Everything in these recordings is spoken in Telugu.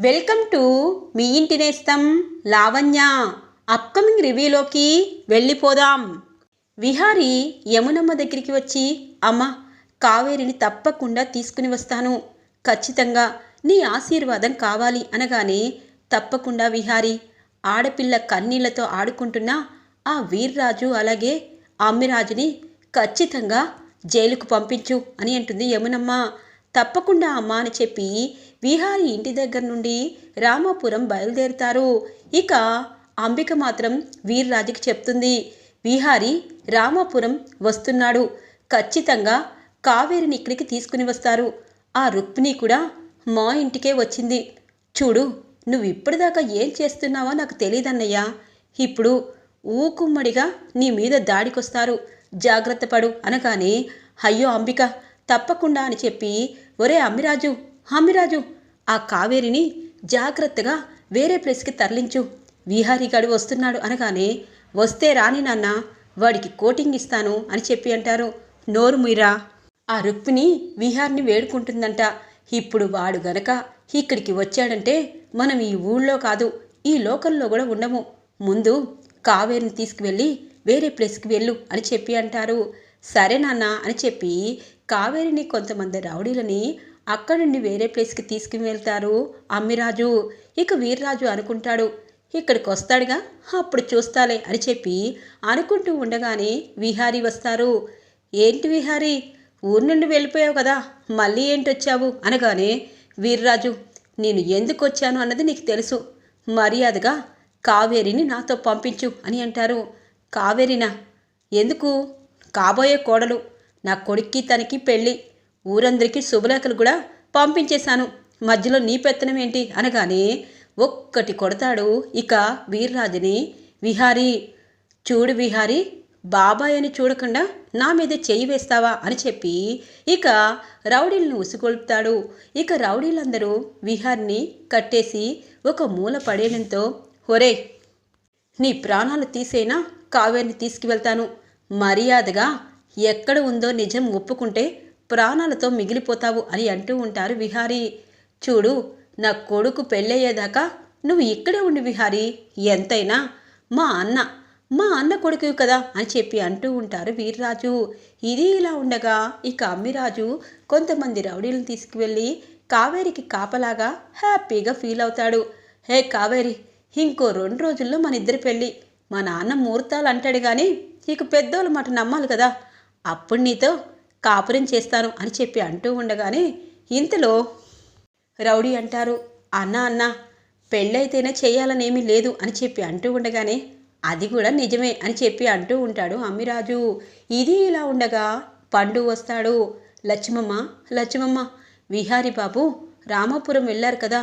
వెల్కమ్ టు మీ ఇంటి నేస్తం లావణ్య. అప్కమింగ్ రివ్యూలోకి వెళ్ళిపోదాం. విహారి యమునమ్మ దగ్గరికి వచ్చి అమ్మ కావేరిని తప్పకుండా తీసుకుని వస్తాను. ఖచ్చితంగా నీ ఆశీర్వాదం కావాలి అనగానే తప్పకుండా విహారి. ఆడపిల్ల కన్నీళ్ళతో ఆడుకుంటున్న ఆ వీర్రాజు అలాగే అమ్మిరాజుని ఖచ్చితంగా జైలుకు పంపించు అని అంటుంది యమునమ్మ. తప్పకుండా అమ్మ అని చెప్పి విహారి ఇంటి దగ్గర నుండి రామాపురం బయలుదేరుతారు. ఇక అంబిక మాత్రం వీర్రాజుకి చెప్తుంది విహారి రామాపురం వస్తున్నాడు. ఖచ్చితంగా కావేరిని ఇక్కడికి తీసుకుని వస్తారు. ఆ రుక్మిణి కూడా మా ఇంటికే వచ్చింది. చూడు నువ్వు ఇప్పటిదాకా ఏం చేస్తున్నావో నాకు తెలియదన్నయ్యా ఇప్పుడు ఊకుమ్మడిగా నీ మీద దాడికొస్తారు. జాగ్రత్త పడు అనగానే అయ్యో అంబిక తప్పకుండా అని చెప్పి ఒరే అమ్మిరాజు అమ్మిరాజు ఆ కావేరిని జాగ్రత్తగా వేరే ప్లేస్కి తరలించు. విహారీగాడు వస్తున్నాడు అనగానే వస్తే రాని నాన్న వాడికి కోటింగ్ ఇస్తాను అని చెప్పి అంటారు. నోరు మీరా ఆ రుక్మిణి విహార్ని వేడుకుంటుందంట. ఇప్పుడు వాడు గనక ఇక్కడికి వచ్చాడంటే మనం ఈ ఊళ్ళో కాదు ఈ లోకల్లో కూడా ఉండము. ముందు కావేరిని తీసుకువెళ్ళి వేరే ప్లేస్కి వెళ్ళు అని చెప్పి అంటారు. సరే నాన్న అని చెప్పి కావేరిని కొంతమంది రౌడీలని అక్కడి నుండి వేరే ప్లేస్కి తీసుకుని వెళ్తారు. అమ్మిరాజు ఇక వీర్రాజు అనుకుంటాడు. ఇక్కడికి వస్తాడుగా? అప్పుడు చూస్తాలే అని చెప్పి అనుకుంటూ ఉండగానే విహారీ వస్తారు. ఏంటి విహారీ? ఊరు నుండి వెళ్ళిపోయావు కదా? మళ్ళీ ఏంటి వచ్చావు అనగానే వీర్రాజు నేను ఎందుకు వచ్చాను అన్నది నీకు తెలుసు. మర్యాదగా కావేరిని నాతో పంపించు అని అంటారు. కావేరినా? ఎందుకు? కాబోయే కోడలు. నా కొడుక్కి తనకి పెళ్ళి. ఊరందరికీ శుభలేఖలు కూడా పంపించేశాను. మధ్యలో నీ పెత్తనం ఏంటి? అనగానే ఒక్కటి కొడతాడు. ఇక వీర్రాజుని విహారీ చూడు విహారీ బాబాయ్ అని చూడకుండా నా మీద చేయి వేస్తావా అని చెప్పి ఇక రౌడీలను ఉసుగొల్పుతాడు. ఇక రౌడీలందరూ విహార్ని కట్టేసి ఒక మూల పడేయడంతో ఒరే నీ ప్రాణాలు తీసేనా? కావేరిని తీసుకువెళ్తాను. మర్యాదగా ఎక్కడ ఉందో నిజం ఒప్పుకుంటే ప్రాణాలతో మిగిలిపోతావు అని అంటూ ఉంటారు విహారీ. చూడు నా కొడుకు పెళ్ళయ్యేదాకా నువ్వు ఇక్కడే ఉండి విహారీ. ఎంతైనా? మా అన్న మా అన్న కొడుకు కదా అని చెప్పి అంటూ ఉంటారు వీర్రాజు. ఇది ఇలా ఉండగా ఇక అమ్మిరాజు కొంతమంది రౌడీలను తీసుకువెళ్ళి కావేరికి కాపలాగా హ్యాపీగా ఫీల్ అవుతాడు. హే కావేరి ఇంకో రెండు రోజుల్లో మన ఇద్దరి పెళ్ళి. మా నాన్న ముహూర్తాలు అంటాడు కానీ ఇక పెద్దోళ్ళు మాట నమ్మాలి కదా. అప్పుడు నీతో కాపురం చేస్తాను అని చెప్పి అంటూ ఉండగానే ఇంతలో రౌడీ అంటారు అన్న అన్న పెళ్ళైతేనే చేయాలనేమీ లేదు అని చెప్పి అంటూ ఉండగానే అది కూడా నిజమే అని చెప్పి అంటూ ఉంటాడు అమ్మిరాజు. ఇది ఇలా ఉండగా పండు వస్తాడు లక్ష్మమ్మ లక్ష్మమ్మ విహారీ బాబు రామాపురం వెళ్ళారు కదా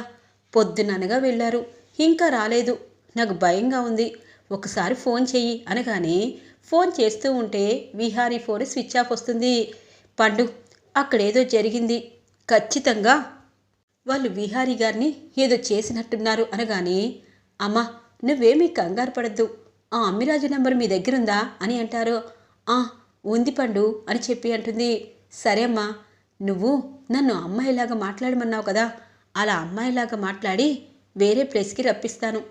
పొద్దుననగా వెళ్ళారు ఇంకా రాలేదు నాకు భయంగా ఉంది ఒకసారి ఫోన్ చెయ్యి అనగానే ఫోన్ చేస్తూ ఉంటే విహారీ ఫోన్ స్విచ్ ఆఫ్ వస్తుంది. పండు అక్కడేదో జరిగింది. ఖచ్చితంగా వాళ్ళు విహారీ గారిని ఏదో చేసినట్టున్నారు అనగానే అమ్మా నువ్వేమీ కంగారు పడద్దు. ఆ అమ్మిరాజు నెంబర్ మీ దగ్గరుందా అని అంటారు. ఆ ఉంది పండు అని చెప్పి అంటుంది. సరే అమ్మా నువ్వు నన్ను అమ్మాయిలాగా మాట్లాడమన్నావు కదా. అలా అమ్మాయిలాగా మాట్లాడి వేరే ప్లేస్కి రప్పిస్తాను.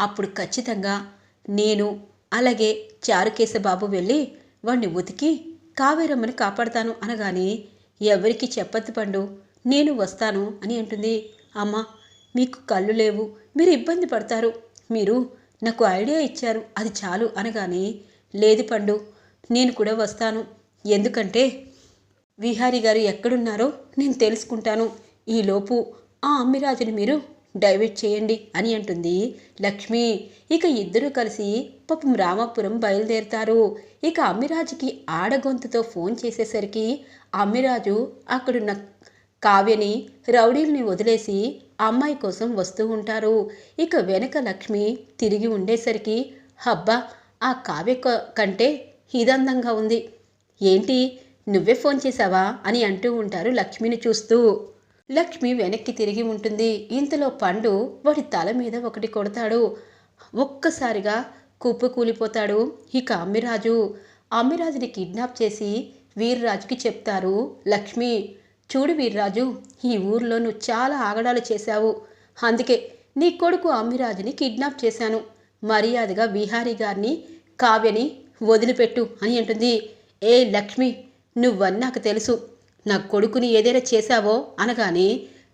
అప్పుడు ఖచ్చితంగా నేను అలాగే చారుకేశబాబు వెళ్ళి వాణ్ణి ఉతికి కావేరమ్మని కాపాడతాను అనగానే ఎవరికి చెప్పద్దు పండు నేను వస్తాను అని అంటుంది. అమ్మ మీకు కళ్ళు లేవు మీరు ఇబ్బంది పడతారు. మీరు నాకు ఐడియా ఇచ్చారు అది చాలు అనగానే లేదు పండు నేను కూడా వస్తాను. ఎందుకంటే విహారీ గారు ఎక్కడున్నారో నేను తెలుసుకుంటాను. ఈలోపు ఆ అమ్మిరాజుని మీరు డైవర్ట్ చేయండి అని అంటుంది లక్ష్మి. ఇక ఇద్దరూ కలిసి పాపం రామాపురం బయలుదేరుతారు. ఇక అమ్మిరాజుకి ఆడగొంతుతో ఫోన్ చేసేసరికి అమ్మిరాజు అక్కడున్న కావ్యని రౌడీల్ని వదిలేసి అమ్మాయి కోసం వస్తూ ఉంటారు. ఇక వెనక లక్ష్మి తిరిగి ఉండేసరికి హబ్బా ఆ కావ్య కంటే ఇదందంగా ఉంది. ఏంటి? నువ్వే ఫోన్ చేసావా? అని అంటూ ఉంటారు లక్ష్మిని చూస్తూ. లక్ష్మి వెనక్కి తిరిగి ఉంటుంది. ఇంతలో పండు వాడి తల మీద ఒకటి కొడతాడు. ఒక్కసారిగా కుప్ప కూలిపోతాడు. ఇక అమ్మిరాజు. అమ్మిరాజుని కిడ్నాప్ చేసి వీర్రాజుకి చెప్తారు లక్ష్మి చూడు వీర్రాజు ఈ ఊర్లో నువ్వు చాలా ఆగడాలు చేశావు. అందుకే నీ కొడుకు అమ్మిరాజుని కిడ్నాప్ చేశాను. మర్యాదగా విహారీ గారిని కావ్యని వదిలిపెట్టు అని అంటుంది. ఏ లక్ష్మి నువ్వని నాకు తెలుసు. నా కొడుకుని ఏదైనా చేశావో అనగానే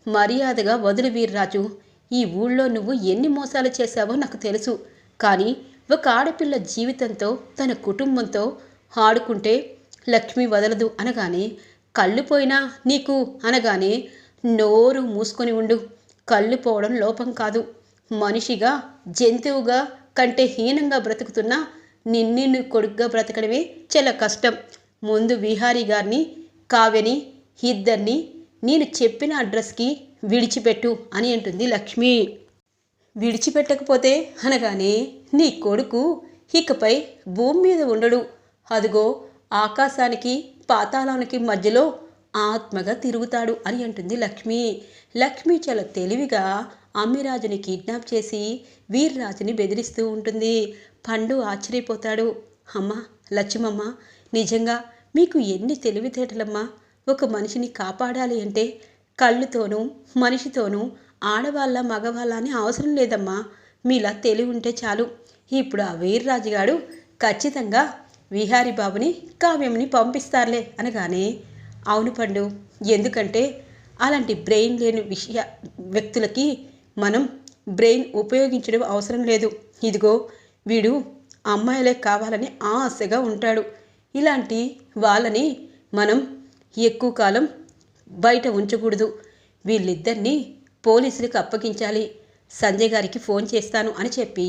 మర్యాదగా వదులు వీర్రాజు ఈ ఊళ్ళో నువ్వు ఎన్ని మోసాలు చేశావో నాకు తెలుసు. కానీ ఒక ఆడపిల్ల జీవితంతో తన కుటుంబంతో ఆడుకుంటే లక్ష్మి వదలదు అనగానే కళ్ళు పోయినా నీకు అనగానే నోరు మూసుకొని ఉండు. కళ్ళు పోవడం లోపం కాదు. మనిషిగా జంతువుగా కంటే హీనంగా బ్రతుకుతున్నా నిన్ను కొడుగ్గా బ్రతకడమే చాలా కష్టం. ముందు విహారీ గారిని కావ్యని ఇద్దరిని నేను చెప్పిన అడ్రస్కి విడిచిపెట్టు అని అంటుంది లక్ష్మి. విడిచిపెట్టకపోతే అనగానే నీ కొడుకు ఇకపై భూమి మీద ఉండడు. అదిగో ఆకాశానికి పాతాళానికి మధ్యలో ఆత్మగా తిరుగుతాడు అని అంటుంది లక్ష్మి. లక్ష్మి చాలా తెలివిగా అమ్మిరాజుని కిడ్నాప్ చేసి వీర్రాజుని బెదిరిస్తూ ఉంటుంది. పండు ఆశ్చర్యపోతాడు. అమ్మ లక్ష్మమ్మ నిజంగా మీకు ఎన్ని తెలివితేటలమ్మా? ఒక మనిషిని కాపాడాలి అంటే కళ్ళుతోనూ మనిషితోనూ ఆడవాళ్ళ మగవాళ్ళ అని అవసరం లేదమ్మా. మీలా తెలివి ఉంటే చాలు. ఇప్పుడు ఆ వీర్రాజుగాడు ఖచ్చితంగా విహారీ బాబుని కావ్యంని పంపిస్తారులే అనగానే అవును పండు ఎందుకంటే అలాంటి బ్రెయిన్ లేని విషయ వ్యక్తులకి మనం బ్రెయిన్ ఉపయోగించడం అవసరం లేదు. ఇదిగో వీడు అమ్మాయిలే కావాలని ఆశగా ఉంటాడు. ఇలాంటి వాళ్ళని మనం ఎక్కువ కాలం బయట ఉంచకూడదు. వీళ్ళిద్దరినీ పోలీసులకు అప్పగించాలి. సంజయ్ గారికి ఫోన్ చేస్తాను అని చెప్పి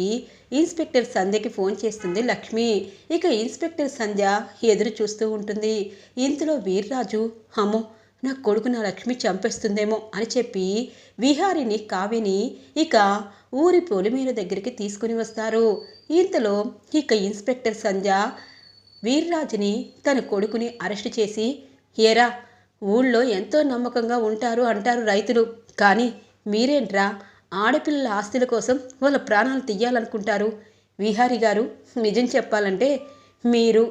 ఇన్స్పెక్టర్ సంధ్యకి ఫోన్ చేస్తుంది లక్ష్మి. ఇక ఇన్స్పెక్టర్ సంధ్య ఎదురు చూస్తూ ఉంటుంది. ఇంతలో వీర్రాజు అమ్మో నా కొడుకు నా లక్ష్మి చంపేస్తుందేమో అని చెప్పి విహారిని కావ్యని ఇక ఊరి పొలిమేర దగ్గరికి తీసుకుని వస్తారు. ఇంతలో ఇక ఇన్స్పెక్టర్ సంధ్య వీర్రాజుని తన కొడుకుని అరెస్ట్ చేసి ఏరా ఊళ్ళో ఎంతో నమ్మకంగా ఉంటారు అంటారు రైతులు. కానీ మీరేంట్రా? ఆడపిల్లల ఆస్తుల కోసం వాళ్ళ ప్రాణాలు తీయాలనుకుంటారు. విహారి గారు నిజం చెప్పాలంటే మీరు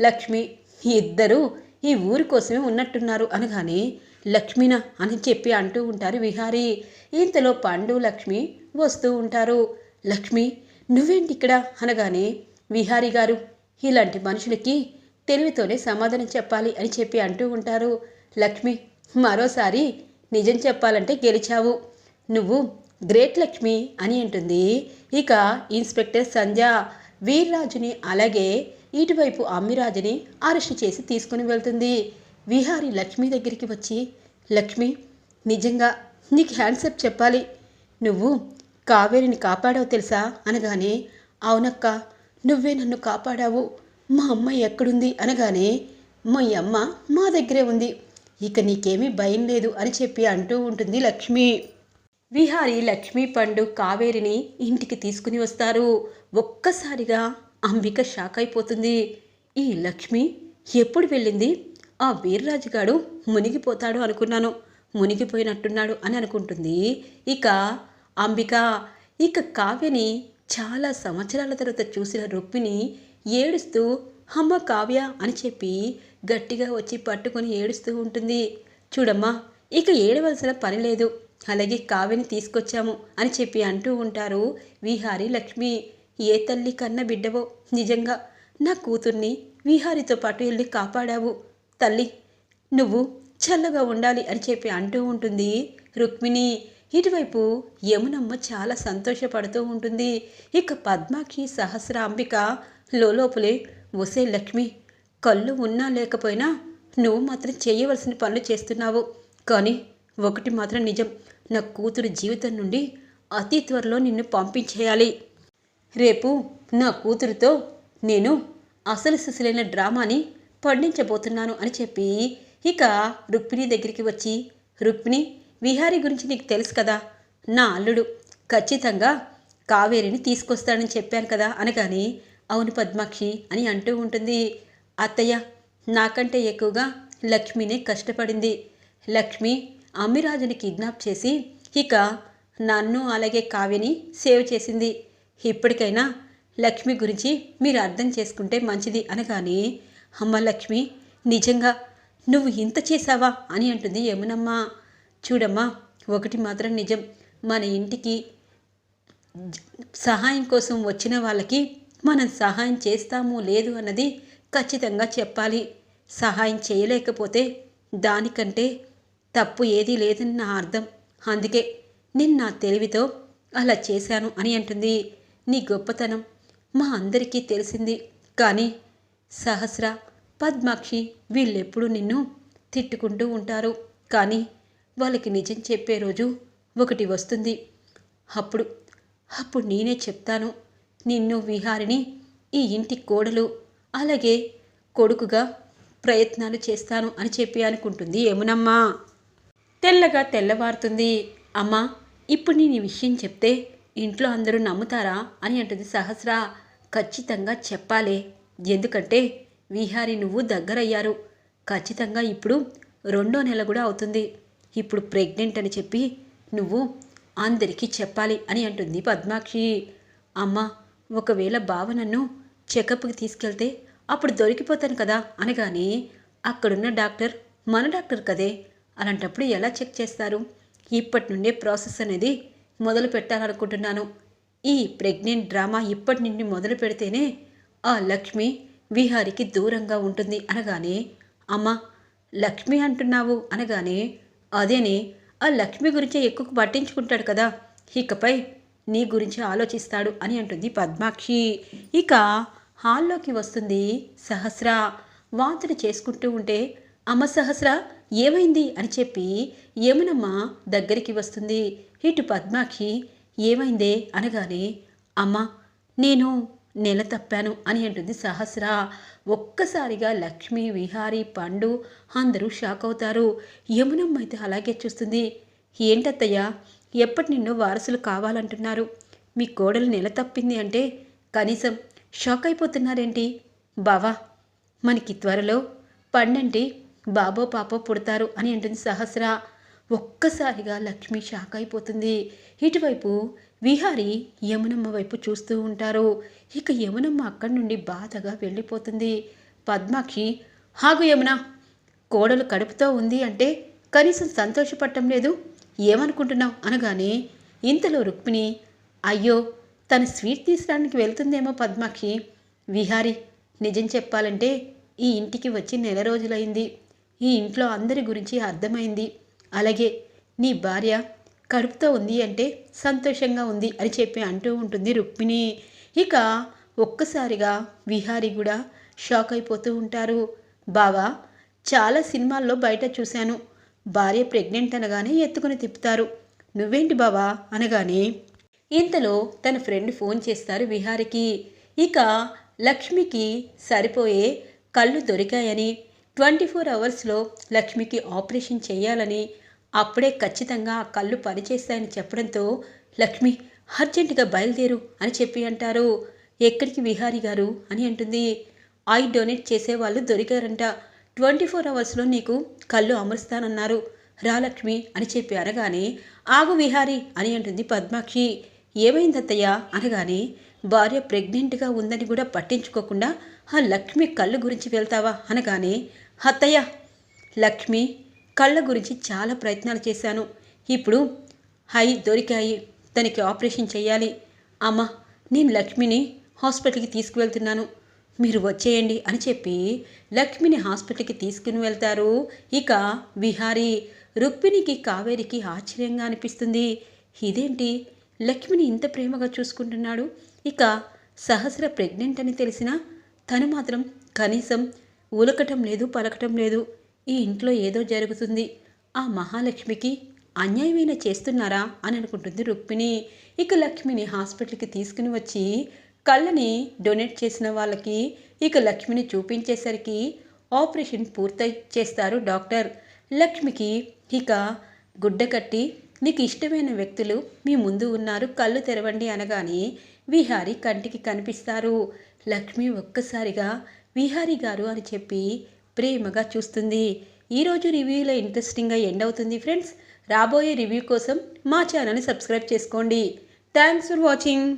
లక్ష్మి ఇద్దరూ ఈ ఊరి కోసమే ఉన్నట్టున్నారు అనగానే లక్ష్మిన? అని చెప్పి అంటూ ఉంటారు విహారీ. ఇంతలో పండు లక్ష్మి వస్తూ ఉంటారు. లక్ష్మి నువ్వేంటి ఇక్కడ? అనగానే విహారి గారు ఇలాంటి మనుషులకి తెలివితోనే సమాధానం చెప్పాలి అని చెప్పి అంటూ ఉంటారు. లక్ష్మి మరోసారి నిజం చెప్పాలంటే గెలిచావు. నువ్వు గ్రేట్ లక్ష్మి అని అంటుంది. ఇక ఇన్స్పెక్టర్ సంధ్య వీర్రాజుని అలాగే ఇటువైపు అమ్మిరాజుని అరెస్ట్ చేసి తీసుకుని వెళ్తుంది. విహారి లక్ష్మి దగ్గరికి వచ్చి లక్ష్మి నిజంగా నీకు హ్యాండ్సప్ చెప్పాలి. నువ్వు కావేరిని కాపాడావు తెలుసా? అనగానే అవునక్క నువ్వే నన్ను కాపాడావు. మా అమ్మ ఎక్కడుంది? అనగానే మా అమ్మ మా దగ్గరే ఉంది. ఇక నీకేమీ భయం లేదు అని చెప్పి అంటూ ఉంటుంది లక్ష్మి. విహారి లక్ష్మీ పండు కావేరిని ఇంటికి తీసుకుని వస్తారు. ఒక్కసారిగా అంబిక షాక్ అయిపోతుంది. ఈ లక్ష్మి ఎప్పుడు వెళ్ళింది? ఆ వీర్రాజుగాడు మునిగిపోతాడు అనుకున్నాను. మునిగిపోయినట్టున్నాడు అని అనుకుంటుంది. ఇక అంబిక ఇక కావ్యని చాలా సంవత్సరాల తర్వాత చూసిన రుక్మిణి ఏడుస్తూ అమ్మ కావ్య అని చెప్పి గట్టిగా వచ్చి పట్టుకొని ఏడుస్తూ ఉంటుంది. చూడమ్మా ఇక ఏడవలసిన పని లేదు. అలాగే కావ్యని తీసుకొచ్చాము అని చెప్పి అంటూ ఉంటారు విహారి లక్ష్మి. ఏ తల్లి కన్న బిడ్డవో? నిజంగా నా కూతుర్ని విహారితో పాటు వెళ్ళి కాపాడావు. తల్లి నువ్వు చల్లగా ఉండాలి అని చెప్పి అంటూ ఉంటుంది రుక్మిణి. ఇటువైపు యమునమ్మ చాలా సంతోషపడుతూ ఉంటుంది. ఇక పద్మాక్షి సహస్రాంబిక లోపలే ఒసే లక్ష్మి కళ్ళు ఉన్నా లేకపోయినా నువ్వు మాత్రం చేయవలసిన పనులు చేస్తున్నావు. కానీ ఒకటి మాత్రం నిజం నా కూతురు జీవితం నుండి అతి త్వరలో నిన్ను పంపించేయాలి. రేపు నా కూతురుతో నేను అసలు సిసలైన డ్రామాని పండించబోతున్నాను అని చెప్పి ఇక రుక్మిణి దగ్గరికి వచ్చి రుక్మిణి విహారీ గురించి నీకు తెలుసు కదా? నా అల్లుడు ఖచ్చితంగా కావేరిని తీసుకొస్తానని చెప్పాను కదా అనగానే అవును పద్మాక్షి అని అంటూ ఉంటుంది. అత్తయ్య నాకంటే ఎక్కువగా లక్ష్మినే కష్టపడింది. లక్ష్మి అమ్మిరాజుని కిడ్నాప్ చేసి ఇక నన్ను అలాగే కావ్యని సేవ్ చేసింది. ఇప్పటికైనా లక్ష్మి గురించి మీరు అర్థం చేసుకుంటే మంచిది అనగానే అమ్మ లక్ష్మి నిజంగా నువ్వు ఇంత చేశావా అని అంటుంది యమునమ్మ. చూడమ్మా ఒకటి మాత్రం నిజం. మన ఇంటికి సహాయం కోసం వచ్చిన వాళ్ళకి మనం సహాయం చేస్తాము లేదు అన్నది ఖచ్చితంగా చెప్పాలి. సహాయం చేయలేకపోతే దానికంటే తప్పు ఏదీ లేదని నా అర్థం. అందుకే నేను నా తెలివితో అలా చేశాను అని అంటుంది. నీ గొప్పతనం మా అందరికీ తెలిసింది. కానీ సహస్ర పద్మాక్షి వీళ్ళెప్పుడు నిన్ను తిట్టుకుంటూ ఉంటారు. కానీ వాళ్ళకి నిజం చెప్పే రోజు ఒకటి వస్తుంది. అప్పుడు అప్పుడు నేనే చెప్తాను. నిన్ను విహారిని ఈ ఇంటి కోడలు అలాగే కొడుకుగా ప్రయత్నాలు చేస్తాను అని చెప్పి అనుకుంటుంది ఏమునమ్మా తెల్లగా తెల్లవారుతుంది. అమ్మా ఇప్పుడు నేను ఈ విషయం చెప్తే ఇంట్లో అందరూ నమ్ముతారా అని అంటుంది సహస్ర. ఖచ్చితంగా చెప్పాలే. ఎందుకంటే విహారి నువ్వు దగ్గరయ్యారు. ఖచ్చితంగా ఇప్పుడు రెండో నెల కూడా అవుతుంది. ఇప్పుడు ప్రెగ్నెంట్ అని చెప్పి నువ్వు అందరికీ చెప్పాలి అని అంటుంది పద్మాక్షి. అమ్మ ఒకవేళ బావ నన్ను చెకప్కి తీసుకెళ్తే అప్పుడు దొరికిపోతాను కదా అనగానే అక్కడున్న డాక్టర్ మన డాక్టర్ కదే అలాంటప్పుడు ఎలా చెక్ చేస్తారు? ఇప్పటి నుండే ప్రాసెస్ అనేది మొదలు పెట్టాలనుకుంటున్నాను. ఈ ప్రెగ్నెంట్ డ్రామా ఇప్పటి నుండి మొదలు పెడితేనే ఆ లక్ష్మి విహారికి దూరంగా ఉంటుంది అనగానే అమ్మ లక్ష్మి అంటున్నావు అనగానే అదేనే ఆ లక్ష్మి గురించే ఎక్కువ పట్టించుకుంటాడు కదా. ఇకపై నీ గురించి ఆలోచిస్తాడు అని అంటుంది పద్మాక్షి. ఇక హాల్లోకి వస్తుంది సహస్ర. వాంతులు చేసుకుంటూ ఉంటే అమ్మ సహస్ర ఏమైంది? అని చెప్పి యమునమ్మ దగ్గరికి వస్తుంది. ఇటు పద్మాక్షి ఏమైందే? అనగానే అమ్మ నేను నెల తప్పాను అని అంటుంది సహస్ర. ఒక్కసారిగా లక్ష్మి విహారీ పండు అందరూ షాక్ అవుతారు. యమునమ్మ అయితే అలాగే చూస్తుంది. ఏంటత్తయ్య ఎప్పటి నిన్నో వారసులు కావాలంటున్నారు. మీ కోడలు నెల తప్పింది అంటే కనీసం షాక్ అయిపోతున్నారేంటి? బావా మనకి త్వరలో పండంటి బాబో పాపో పుడతారు అని అంటుంది సహస్ర. ఒక్కసారిగా లక్ష్మి షాక్ అయిపోతుంది. ఇటువైపు విహారి యమునమ్మ వైపు చూస్తూ ఉంటారు. ఇక యమునమ్మ అక్కడి నుండి బాధగా వెళ్ళిపోతుంది. పద్మాక్షి హాగు యమున కోడలు కడుపుతో ఉంది అంటే కనీసం సంతోషపడటం లేదు. ఏమనుకుంటున్నావు? అనగానే ఇంతలో రుక్మిణి అయ్యో తను స్వీట్ తీసుకురావడానికి వెళ్తుందేమో పద్మాక్షి. విహారి నిజం చెప్పాలంటే ఈ ఇంటికి వచ్చి నెల రోజులైంది. ఈ ఇంట్లో అందరి గురించి అర్థమైంది. అలాగే నీ భార్య కడుపుతో ఉంది అంటే సంతోషంగా ఉంది అని చెప్పి అంటూ ఉంటుంది రుక్మిణి. ఇక ఒక్కసారిగా విహారి కూడా షాక్ అయిపోతూ ఉంటారు. బావా చాలా సినిమాల్లో బయట చూశాను. భార్య ప్రెగ్నెంట్ అనగానే ఎత్తుకుని తిప్పుతారు. నువ్వేంటి బావా? అనగానే ఇంతలో తన ఫ్రెండ్ ఫోన్ చేస్తారు విహారికి. ఇక లక్ష్మికి సరిపోయే కళ్ళు దొరికాయని ట్వంటీ ఫోర్ అవర్స్లో లక్ష్మికి ఆపరేషన్ చేయాలని అప్పుడే ఖచ్చితంగా ఆ కళ్ళు పనిచేస్తాయని చెప్పడంతో లక్ష్మి అర్జెంటుగా బయలుదేరు అని చెప్పి అంటారు. ఎక్కడికి విహారీ గారు అని అంటుంది. ఐ డొనేట్ చేసేవాళ్ళు దొరికారంట. ట్వంటీ ఫోర్ అవర్స్లో నీకు కళ్ళు అమరుస్తానన్నారు. రా లక్ష్మి అని చెప్పి అనగానే ఆగు విహారి అని అంటుంది పద్మాక్షి. ఏమైందత్తయ్య? అనగానే భార్య ప్రెగ్నెంట్గా ఉందని కూడా పట్టించుకోకుండా ఆ లక్ష్మి కళ్ళు గురించి వెళ్తావా అనగానే అత్తయ్య లక్ష్మి కళ్ళ గురించి చాలా ప్రయత్నాలు చేశాను. ఇప్పుడు హై దొరికాయి. తనకి ఆపరేషన్ చేయాలి. అమ్మ నేను లక్ష్మిని హాస్పిటల్కి తీసుకువెళ్తున్నాను. మీరు వచ్చేయండి అని చెప్పి లక్ష్మిని హాస్పిటల్కి తీసుకుని వెళ్తారు. ఇక విహారీ రుక్మిణికి కావేరికి ఆశ్చర్యంగా అనిపిస్తుంది. ఇదేంటి? లక్ష్మిని ఇంత ప్రేమగా చూసుకుంటున్నాడు. ఇక సహస్ర ప్రెగ్నెంట్ అని తెలిసినా తను మాత్రం కనీసం ఉలకటం లేదు పలకటం లేదు. ఈ ఇంట్లో ఏదో జరుగుతుంది. ఆ మహాలక్ష్మికి అన్యాయమైన చేస్తున్నారా అని అనుకుంటుంది రుక్మిణి. ఇక లక్ష్మిని హాస్పిటల్కి తీసుకుని వచ్చి కళ్ళని డొనేట్ చేసిన వాళ్ళకి ఇక లక్ష్మిని చూపించేసరికి ఆపరేషన్ పూర్తి చేస్తారు డాక్టర్. లక్ష్మికి ఇక గుడ్డ కట్టి నీకు ఇష్టమైన వ్యక్తులు మీ ముందు ఉన్నారు కళ్ళు తెరవండి అనగానే విహారి కంటికి కనిపిస్తారు. లక్ష్మి ఒక్కసారిగా విహారి గారు అని చెప్పి ప్రేమగా చూస్తుంది. ఈరోజు రివ్యూలో ఇంట్రెస్టింగ్గా ఎండ్ అవుతుంది ఫ్రెండ్స్. రాబోయే రివ్యూ కోసం మా ఛానల్ని సబ్స్క్రైబ్ చేసుకోండి. Thanks for watching.